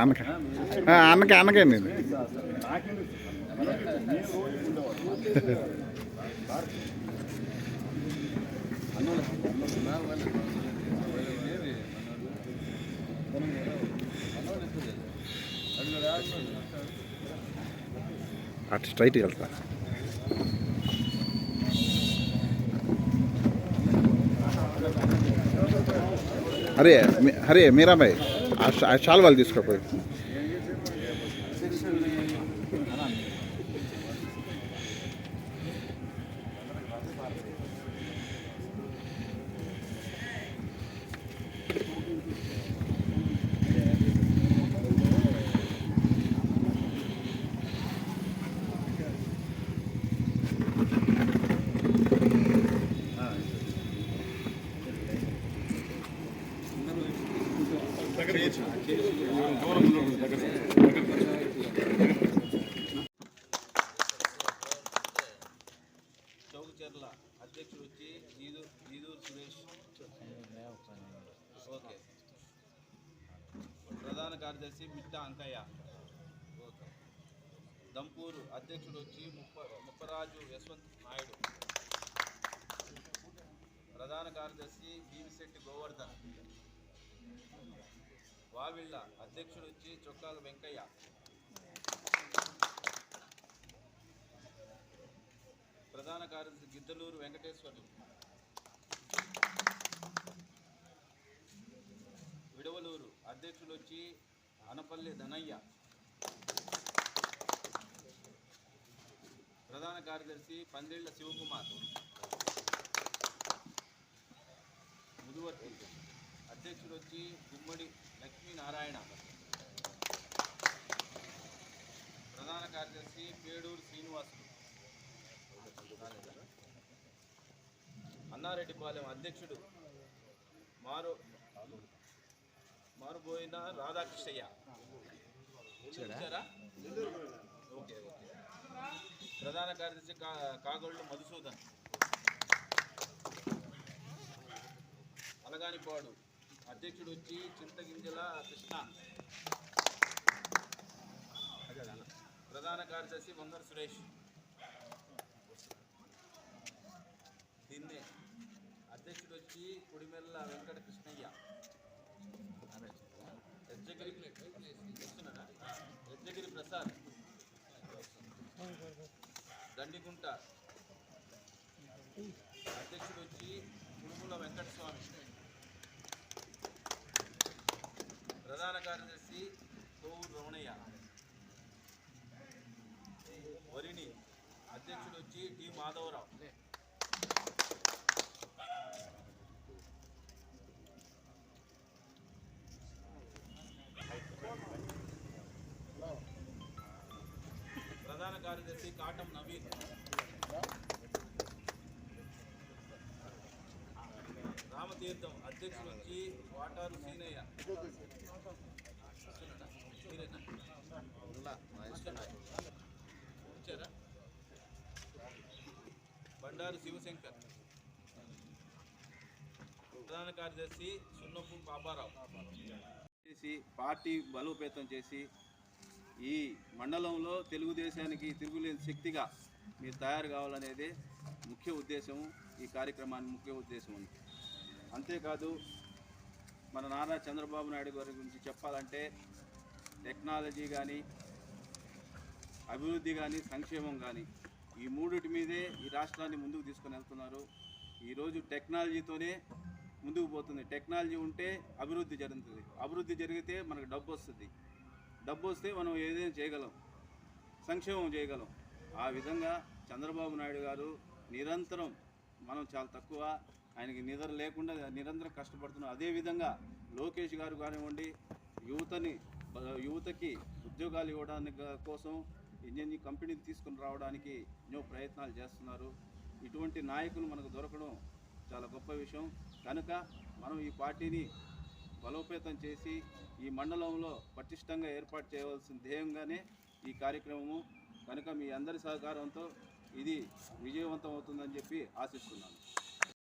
అన్నక అన్నకి అన్నకండి అటు స్ట్రైట్కి వెళ్తా అరే అరే మీరాబాయ్ ఆ ఆ షాల్ వాళ్ళు తీసుకోపోయి. చౌకచర్ల అధ్యక్షుడు వచ్చి ఈదూరు నీదూరు సురేష్. ఓకే. ప్రధాన కార్యదర్శి మిట్ట అంకయ్య. ఓకే దంపూరు అధ్యక్షుడు వచ్చి ముప్ప ముప్పరాజు యశ్వంత్ నాయుడు. ప్రధాన కార్యదర్శి భీమిశెట్టి గోవర్ధన్. వావిళ్ళ అధ్యక్షుడు వచ్చి చొక్కాల వెంకయ్య. ప్రధాన కార్యదర్శి గిద్దలూరు వెంకటేశ్వర్లు. విడవలూరు అధ్యక్షుడు వచ్చి అనపల్లి ధనయ్య. ప్రధాన కార్యదర్శి పందిళ్ళ శివకుమార్. ముదువర్తి. అధ్యక్షుడు వచ్చి గుమ్మడి లక్ష్మీనారాయణ. ప్రధాన కార్యదర్శి పేడూరు శ్రీనివాసులు. అన్నారెడ్డిపాలెం అధ్యక్షుడు మారు మారుబోయిన రాధాకృష్ణయ్య. Okay okay. ప్రధాన కార్యదర్శి కా కాగొళ్ళు మధుసూదన్. అలగానిపాడు అధ్యక్షుడు వచ్చి చింతగింజల కృష్ణ. ప్రధాన కార్యదర్శి వంగర సురేష్. దీన్నే అధ్యక్షుడు వచ్చి కుడిమెల్ల వెంకట కృష్ణయ్య. యజ్జగిరి వస్తున్నాడా? యజ్జగిరి ప్రసాద్. దండిగుంట. అధ్యక్షుడు వచ్చి కుడుముల వెంకటస్వామి. కార్యదర్శి కోవూరు రమణయ్య వరిని అధ్యక్షుడు వచ్చి టి మాధవరావు ప్రధాన కార్యదర్శి కాటం నవీన్ రామతీర్థం అధ్యక్షుడు వచ్చి వాటారు సీనయ్య వస్తున్నాడా? మీరేనా? వచ్చారా బండారు శివశంకర్. ప్రధాన కార్యదర్శి సున్నపు పాపారావు. చేసి పార్టీ బలోపేతం చేసి ఈ మండలంలో తెలుగుదేశానికి తిరుగులేని శక్తిగా మీరు తయారు కావాలనేదే ముఖ్య ఉద్దేశం ఈ కార్యక్రమానికి ముఖ్య ఉద్దేశం ఉంది అంతేకాదు మన నారా చంద్రబాబు నాయుడు గారి గురించి చెప్పాలంటే టెక్నాలజీ కానీ అభివృద్ధి కానీ సంక్షేమం కానీ ఈ మూడిటి మీదే ఈ రాష్ట్రాన్ని ముందుకు తీసుకొని వెళ్తున్నారు. ఈరోజు టెక్నాలజీతోనే ముందుకు పోతుంది. టెక్నాలజీ ఉంటే అభివృద్ధి జరుగుతుంది. అభివృద్ధి జరిగితే మనకు డబ్బు వస్తుంది. డబ్బు వస్తే మనం ఏదైనా చేయగలం. సంక్షేమం చేయగలం. ఆ విధంగా చంద్రబాబు నాయుడు గారు నిరంతరం మనం చాలా తక్కువ ఆయనకి నిద్ర లేకుండా నిరంతరం కష్టపడుతున్నాం అదేవిధంగా లోకేష్ గారు కానివ్వండి యువతని యువతకి ఉద్యోగాలు ఇవ్వడానికి కోసం ఇంజనీరింగ్ కంపెనీని తీసుకుని రావడానికి ఎన్నో ప్రయత్నాలు చేస్తున్నారు. ఇటువంటి నాయకులు మనకు దొరకడం చాలా గొప్ప విషయం. కనుక మనం ఈ పార్టీని బలోపేతం చేసి ఈ మండలంలో పటిష్టంగా ఏర్పాటు చేయవలసిన ధ్యేయంగానే ఈ కార్యక్రమము. కనుక మీ అందరి సహకారంతో ఇది విజయవంతం అవుతుందని చెప్పి ఆశిస్తున్నాను.